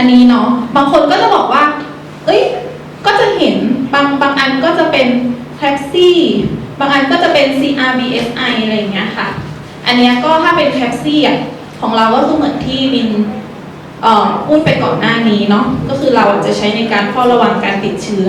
อันนี้เนาะบางคนก็จะบอกว่า เอ้ยก็จะเห็นบางบางอันก็จะเป็นแท็กซี่ บางอันก็จะเป็น CRBSI อะไรเงี้ยค่ะ อันเนี้ยก็ถ้าเป็นแท็กซี่อะของเราก็คือเหมือนที่มินพูดไปก่อนหน้านี้เนาะก็คือเราจะใช้ในการเฝ้าระวังการติดเชื้อ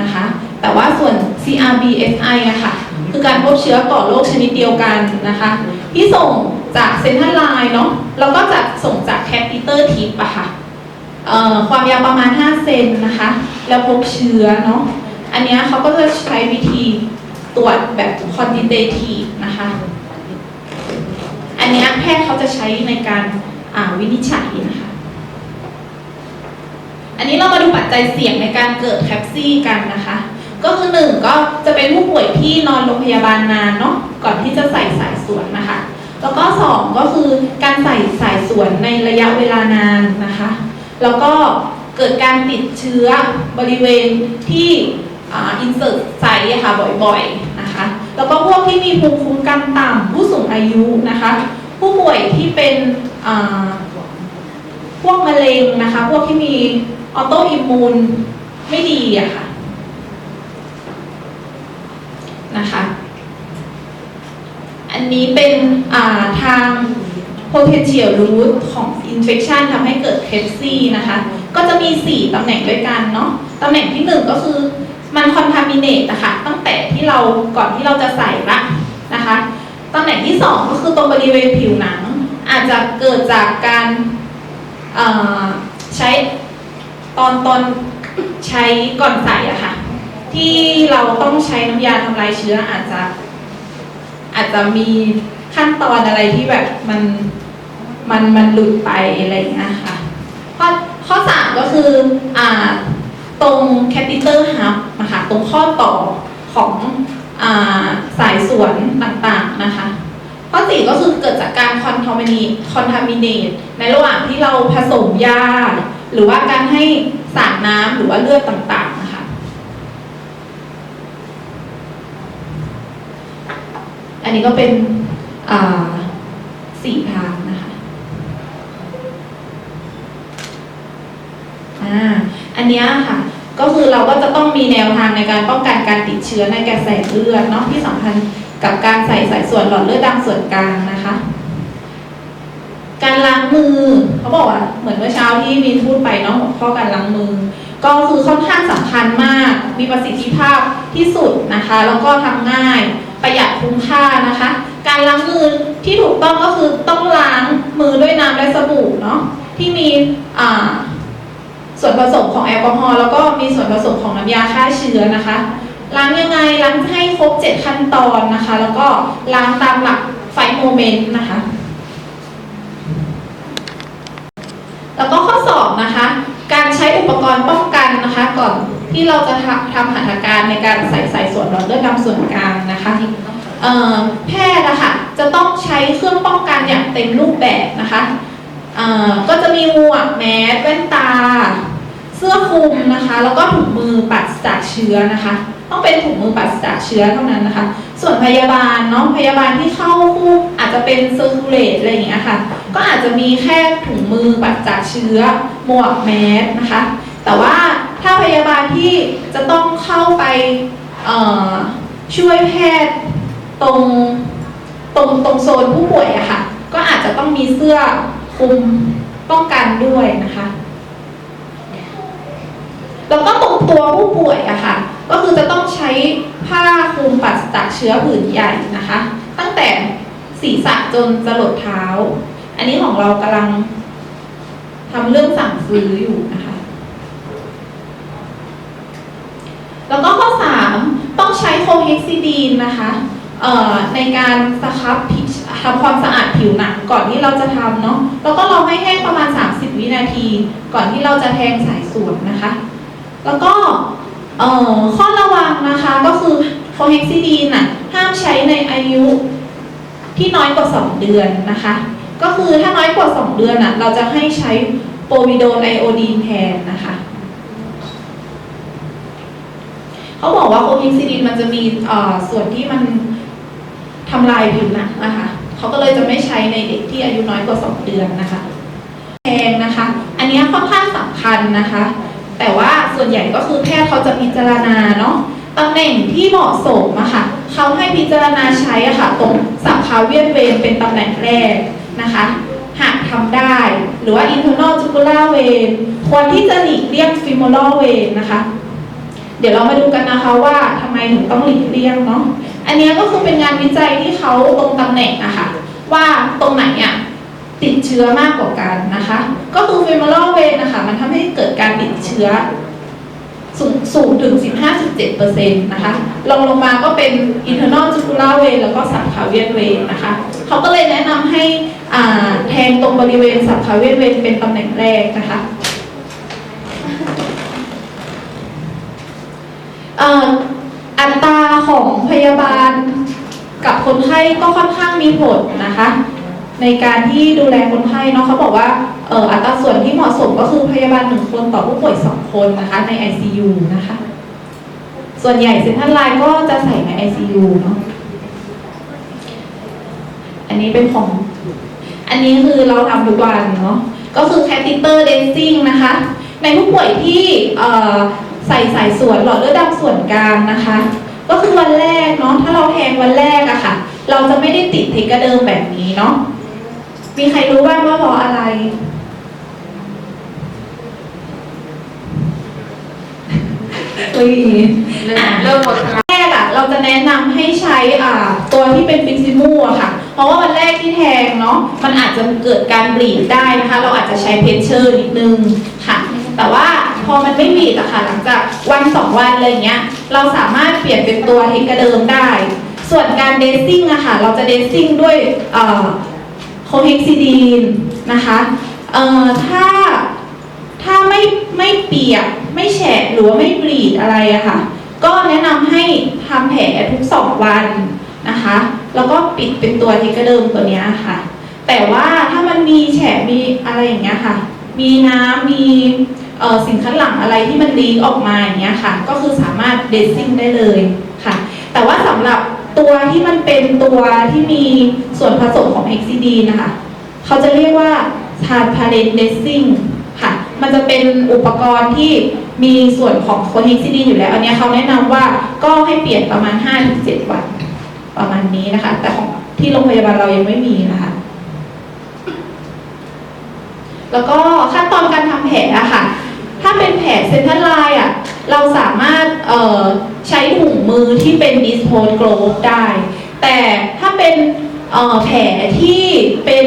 นะคะ แต่ว่าส่วน CRBSI อะค่ะ คือการพบเชื้อก่อโรคชนิดเดียวกันนะคะ ที่ส่งจากเซ็นทรัลไลน์เนาะแล้วก็จะส่งจากแคปิเตอร์ทิปอะค่ะ ความยาวประมาณ 5 เซนนะคะ แล้วพบเชื้อเนาะ อันนี้เขาก็จะใช้วิธีตรวจแบบ quantitative นะคะ อันนี้แพทย์เขาจะใช้ในการาวินิจฉัยนะคะ อันนี้เรามาดูปัจจัยเสี่ยงในการเกิดแคปซี่กันนะคะ ก็คือหนึ่งก็จะเป็นผู้ป่วยที่นอนโรงพยาบาลนานเนาะ ก่อนที่จะใส่สายสวนนะคะ แล้วก็สองก็คือการใส่สายสวนในระยะเวลานานนะคะ แล้วก็เกิดการติดเชื้อบริเวณที่อินเสิร์ตไซต์ค่ะบ่อยๆนะคะ แล้วก็พวกที่มีภูมิคุ้มกันต่ำผู้สูงอายุนะคะ ผู้ป่วยที่เป็นพวกมะเร็งนะคะ พวกที่มีออโตอิมมูนไม่ดีอะค่ะนะคะ อันนี้เป็นทาง potential root ของ infection ทำให้เกิด c e p s i นะคะ ก็จะมี 4ตำแหน่งด้วยกันเนาะตำแหน่งที่ 1 ก็คือมัน contaminate นะคะตั้งแต่ที่เราก่อนที่เราจะใส่ละนะคะตำแหน่งที่ 2 ก็คือตรงบริเวณผิวหนัง อาจจะเกิดจากการใช้ตอนตอนใช้ก่อนใส่อะค่ะ ที่เราต้องใช้น้ำยาทำลายเชื้ออาจจะอาจจะมี ขั้นตอนอะไรที่แบบมันมันมันหลุดไปอะไรอย่างเงี้ยค่ะข้อข้อสามก็คืออ่าตรงแคปิเตอร์ฮับนะคะตรงข้อต่อของอ่าสายสวนต่างๆนะคะ ข้อสี่ก็คือเกิดจากการคอนทามินีคอนทามิเนตในระหว่างที่เราผสมยาหรือว่าการให้สารน้ำหรือว่าเลือดต่างๆนะคะอันนี้ก็เป็น สี่ทางนะคะอ่าอันเนี้ยค่ะ ก็คือเราก็จะต้องมีแนวทางในการป้องกันการติดเชื้อในกระแสเลือดเนาะที่สำคัญกับการใส่สายส่วนหลอดเลือดดำส่วนกลางนะคะ การล้างมือเขาบอกว่าเหมือนเมื่อเช้าที่มินพูดไปเนาะหัวข้อการล้างมือ ก็คือค่อนข้างสำคัญมาก มีประสิทธิภาพที่สุดนะคะ แล้วก็ทำง่ายประหยัดคุ้มค่านะคะ การล้างมือที่ถูกต้องก็คือต้องล้างมือด้วยน้ำและสบู่เนาะที่มีส่วนผสมของแอลกอฮอล์แล้วก็มีส่วนผสมของน้ำยาฆ่าเชื้อนะคะ ล้างยังไงล้างให้ครบ 7 ขั้นตอนนะคะ แล้วก็ล้างตามหลักไฟโมเมนต์นะคะ แล้วก็ข้อสอบนะคะ การใช้อุปกรณ์ป้องกันนะคะ ก่อนที่เราจะทำทำหัตถการในการใส่ใสายส่วนหลอดเลือดดำส่วนกลางนะคะเอ่อ แพทย์นะคะจะต้องใช้เครื่องป้องกันอย่างเต็มรูปแบบนะคะก็จะมีหมวกแมสแว่นตา เสื้อคลุมนะคะ แล้วก็ถุงมือปัสจากเชื้อนะคะ ต้องเป็นถุงมือปัสจากเชื้อเท่านั้นนะคะ ส่วนพยาบาลเนาะพยาบาลที่เข้าคู่อาจจะเป็นเซอร์คูลเลตอะไรอย่างเงี้ยค่ะ ก็อาจจะมีแค่ถุงมือปัสจากเชื้อ หมวกแมสนะคะ แต่ว่าถ้าพยาบาลที่จะต้องเข้าไปช่วยแพทย์ ตรงตรงตรงโซนผู้ป่วยอะค่ะ ก็อาจจะต้องมีเสื้อคลุมป้องกันด้วยนะคะ แล้วก็ตรงตัวผู้ป่วยอะค่ะ ก็คือจะต้องใช้ผ้าคลุมปัสจากเชื้อผืนใหญ่นะคะ ตั้งแต่ศีรษะจนจรดเท้า อันนี้ของเรากำลังทำเรื่องสั่งซื้ออยู่นะคะ แล้วก็ข้อ 3 ต้องใช้โคเฮกซิดีนนะคะ ในการสครับทำความสะอาดผิวหนังก่อนที่เราจะทำเนาะแล้วก็เราให้แห้งประมาณ 30 วินาที ก่อนที่เราจะแทงสายสวนนะคะ แล้วก็ข้อระวังนะคะก็คือโคเฮกซิดีนน่ะห้ามใช้ในอายุที่น้อยกว่า 2 เดือนนะคะ ก็คือถ้าน้อยกว่า 2 เดือนน่ะเราจะให้ใช้โปรวิโดนไอโอดีนแทนนะคะเขาบอกว่าโคเฮกซิดินมันจะมีส่วนที่มัน ทำลายผิวหนังนะคะเขาก็เลยจะไม่ใช้ในเด็กที่อายุน้อยกว่า 2 เดือนนะคะแพงนะคะ อันนี้ค่อนข้างสำคัญนะคะ แต่ว่าส่วนใหญ่ก็คือแพทย์เขาจะพิจารณาเนาะตำแหน่งที่เหมาะสมอะค่ะเขาให้พิจารณาใช้อะค่ะตรงสับคาเวียนเวนเป็นตำแหน่งแรกนะคะหากทำได้ หรือว่า internal jugular vein ควรที่จะหลีกเลี่ยง femoral vein นะคะ เดี๋ยวเรามาดูกันนะคะว่าทำไมถึงต้องหลีกเลี่ยงเนาะ อันนี้ก็คือเป็นงานวิจัยที่เขาตรงตำแหน่งอะคะว่าตรงไหนอะติดเชื้อมากกว่ากันนะคะ ก็คือ femoral vein นะคะมันทำให้เกิดการติดเชื้อสูงสูงถึง 15-17%นะคะลองลงมาก็เป็น internal jugular vein แล้วก็ subclavian vein นะคะเขาก็เลยแนะนำให้อ่าแทงตรงบริเวณ subclavian vein เป็นตำแหน่งแรกนะคะเอัตราของพยาบาลกับคนไข้ก็ค่อนข้างมีผลนะคะ ในการที่ดูแลคนไข้เนาะเขาบอกว่าเอ่ออัตราส่วนที่เหมาะสมก็คือพยาบาลหนึ่งคนต่อผู้ป่วยสองคนนะคะใน ICU นะคะ ส่วนใหญ่เซ็นทรัลไลน์ก็จะใส่ใน ICU เนาะอันนี้เป็นของ อันนี้คือเราทำทุกวันเนาะก็คือ catheter densing นะคะ ในผู้ป่วยที่เอ่อ ใส่สายส่วนหลอดเลือดดำส่วนกลางนะคะ ก็คือวันแรกเนาะถ้าเราแทงวันแรกอะค่ะ เราจะไม่ได้ติดเทคกระเดิมแบบนี้เนาะมีใครรู้บ้างว่าเพราะอะไรอุ้ยเริ่มเริ่มหมดพลังแรกอะเราจะแนะนำให้ใช้อ่าตัวที่เป็นฟิซิมูอะค่ะ เพราะว่าวันแรกที่แทงเนาะมันอาจจะเกิดการบลีดได้นะคะ เราอาจจะใช้เพชเชอร์นิดนึงค่ะ แต่ว่า พอมันไม่บีดอะค่ะหลังจากวันสองวันอะไรเงี้ย เราสามารถเปลี่ยนเป็นตัวเทกระเดิมได้ ส่วนการเดซซิ่งอะค่ะเราจะเดซซิ่งด้วยโคเฮกซิดีนนะคะเอ่อถ้าถ้าไม่ไม่เปียกไม่แฉะหรือว่าไม่บลีดอะไรอะค่ะ ก็แนะนำให้ทำแผลทุกสองวันนะคะ แล้วก็ปิดเป็นตัวเทกระเดิมตัวเนี้ยค่ะ แต่ว่าถ้ามันมีแฉะมีอะไรอย่างเงี้ยค่ะ มีน้ำมี สิ่งคัดหลังอะไรที่มันลีกออกมาอย่างเงี้ยค่ะ ก็คือสามารถเดซซิ่งได้เลยค่ะ แต่ว่าสำหรับตัวที่มันเป็นตัวที่มีส่วนผสมของเฮกซิดีนะคะ เขาจะเรียกว่า transparent dressing ค่ะ มันจะเป็นอุปกรณ์ที่มีส่วนของโคเฮกซิดีอยู่แล้ว อันนี้เขาแนะนำว่าก็ให้เปลี่ยนประมาณ 5-7 วันประมาณนี้นะคะ แต่ของที่โรงพยาบาลเรายังไม่มีนะคะ แล้วก็ขั้นตอนการทำแผลอะค่ะ ถ้าเป็นแผลเซ็นทรัลไลน์อะเราสามารถใช้ถุงมือที่เป็นดิสโพสโกลบได้ แต่ถ้าเป็นแผลที่เป็น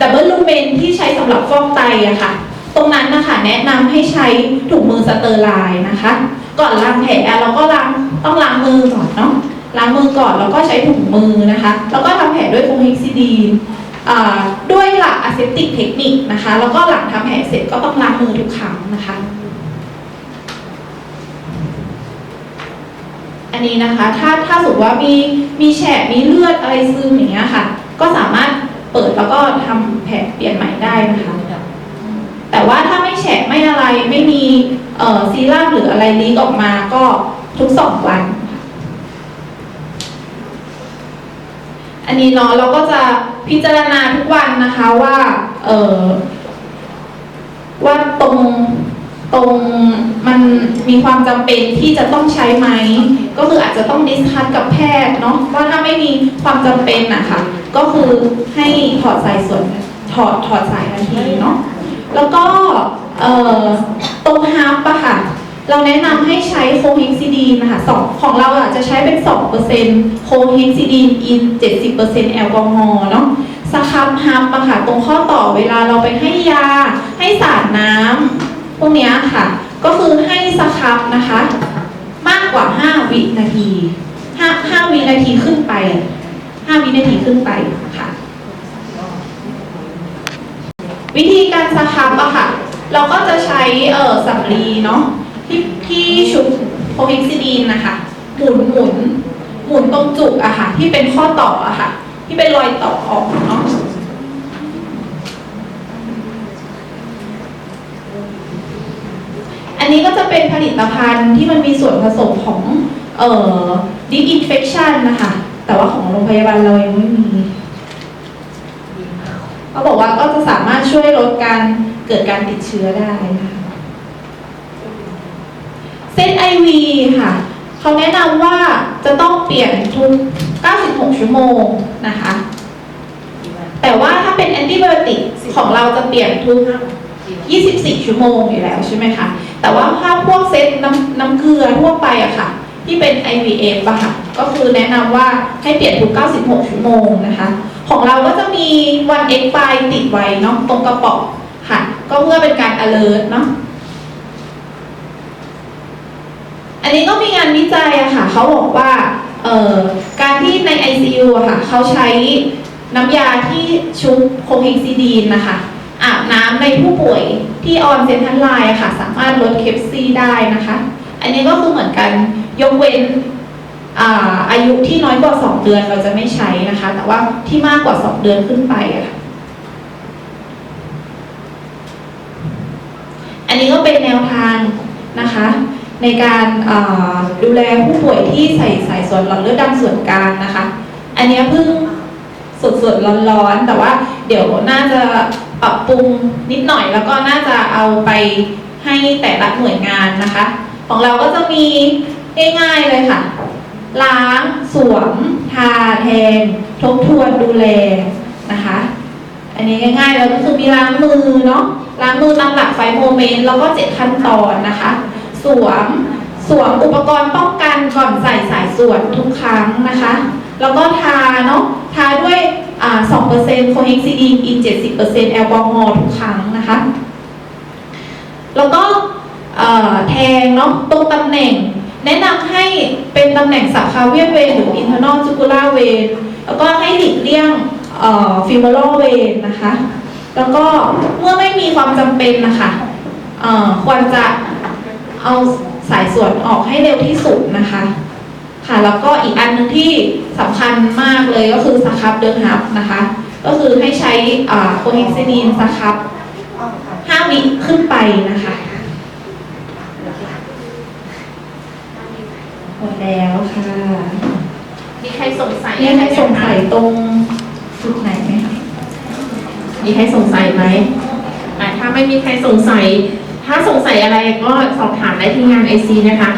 ดับเบิลลูเมนที่ใช้สำหรับฟอกไตอะค่ะ ตรงนั้นนะคะแนะนำให้ใช้ถุงมือสเตอร์ไลน์นะคะ ก่อนล้างแผลเราก็ล้างต้องล้างมือก่อนเนาะล้างมือก่อนแล้วก็ใช้ถุงมือนะคะ แล้วก็ทำแผลด้วยโคเฮกซิดีน ด้วยหลักอะเซปติกเทคนิคนะคะ แล้วก็หลังทำแผลเสร็จก็ต้องล้างมือทุกครั้งนะคะ อันนี้นะคะ ถ้าถ้าสมมติว่ามีมีแฉะมีเลือดอะไรซึมอย่างเงี้ยค่ะ ก็สามารถเปิดแล้วก็ทำแผลเปลี่ยนใหม่ได้นะคะแต่ว่าถ้าไม่แฉะไม่อะไรไม่มีซีรั่มหรืออะไรลีกออกมาก็ทุกสองวันค่ะ อันนี้เนาะเราก็จะพิจารณาทุกวันนะคะว่าเออว่าตรงตรงมันมีความจำเป็นที่จะต้องใช้ไหม ก็คืออาจจะต้องดิสคัสกับแพทย์เนาะว่าถ้าไม่มีความจำเป็นนะคะก็คือให้ถอดสายส่วนถอดถอดสายทันทีเนาะแล้วก็เออตรงฮับอะคะ เราแนะนำให้ใช้โคเฮกซิดีนนะคะสองของเราอะจะใช้เป็น 2%โคเฮกซิดีนอิน 70%แอลกอฮอล์เนาะสครับฮับอะค่ะตรงข้อต่อเวลาเราไปให้ยา ให้สารน้ำพวกเนี้ยค่ะ ก็คือให้สครับนะคะ มากกว่า 5 วินาที5 5วินาทีขึ้นไป 5 วินาทีขึ้นไปค่ะ วิธีการสครับอะค่ะ เราก็จะใช้เออสำลีเนาะ ที่ที่ชุบโพเฮกซิดีนนะคะหมุนหมุนหมุนตรงจุกอะค่ะ ที่เป็นข้อต่ออะค่ะ ที่เป็นรอยต่อออกเนาะอันนี้ก็จะเป็นผลิตภัณฑ์ที่มันมีส่วนผสมของเอ่อ disinfection นะคะ แต่ว่าของโรงพยาบาลเรายังไม่มีเขาบอกว่าก็จะสามารถช่วยลดการเกิดการติดเชื้อได้นะคะ เซตไอวีค่ะเขาแนะนำว่าจะต้องเปลี่ยนทุก 96 ชั่วโมงนะคะ แต่ว่าถ้าเป็นแอนติไบโอติกของเราจะเปลี่ยนทุก 24 ชั่วโมงอยู่แล้วใช่ไหมคะ แต่ว่าถ้าพวกเซตน้ำน้ำเกลือทั่วไปอะค่ะ ที่เป็น IVF อะค่ะ ก็คือแนะนำว่าให้เปลี่ยนทุก 96 ชั่วโมงนะคะ ของเราก็จะมีวัน expire ติดไว้เนาะตรงกระป๋องค่ะ ก็เพื่อเป็นการ alert เนาะ อันนี้ก็มีงานวิจัยอะค่ะเขาบอกว่าการที่ใน ICU อะค่ะเขาใช้น้ำยาที่ชุบโคเฮกซิดีนนะคะอาบน้ำในผู้ป่วยที่ออนเซนทันไลน์อะค่ะ สามารถลดเคปซีได้นะคะ อันนี้ก็คือเหมือนกันยกเว้นอาอายุที่น้อยกว่า 2 เดือนเราจะไม่ใช้นะคะ แต่ว่าที่มากกว่า 2 เดือนขึ้นไปอะค่ะอันนี้ก็เป็นแนวทางนะคะ ในการดูแลผู้ป่วยที่ใส่สายส่วนหลอดเลือดดำส่วนกลางนะคะ อันนี้เพิ่งสดๆร้อนๆ แต่ว่าเดี๋ยวน่าจะปรับปรุงนิดหน่อยแล้วก็น่าจะเอาไปให้แต่ละหน่วยงานนะคะ ของเราก็จะมีง่ายๆเลยค่ะ ล้าง สวม ทาแทน ทบทวนดูแลนะคะ อันนี้ง่ายๆแล้วก็คือมีล้างมือเนาะล้างมือตามหลักไฟโมเมนต์แล้วก็เจ็ดขั้นตอนนะคะ สวมสวมอุปกรณ์ป้องกันก่อนใส่สายสวนทุกครั้งนะคะ แล้วก็ทาเนาะทาด้วยอ่า2%โคเฮกซิดีนอีก70%แอลกอฮอล์ทุกครั้งนะคะ แล้วก็แทงเนาะตรงตำแหน่ง แนะนำให้เป็นตำแหน่งสับคาเวียเวนหรือ internal jugular vein แล้วก็ให้หลีกเลี่ยงฟิมเบอร์เวนนะคะ แล้วก็เมื่อไม่มีความจำเป็นนะคะควรจะ เอาสายส่วนออกให้เร็วที่สุดนะคะ ค่ะ แล้วก็อีกอันหนึงที่สำคัญมากเลยก็คือสครับเดิมฮับนะคะ ก็คือให้ใช้โคเฮกซินีนสครับ5วิขึ้นไปนะคะหมดแล้วค่ะ มีใครสงสัยมีใครสงสัยตรงจุดไหนไหมคะมีใครสงสัยไหมอะถ้าไม่มีใครสงสัย ถ้าสงสัยอะไรก็สอบถามได้ที่งานไอซีนะคะ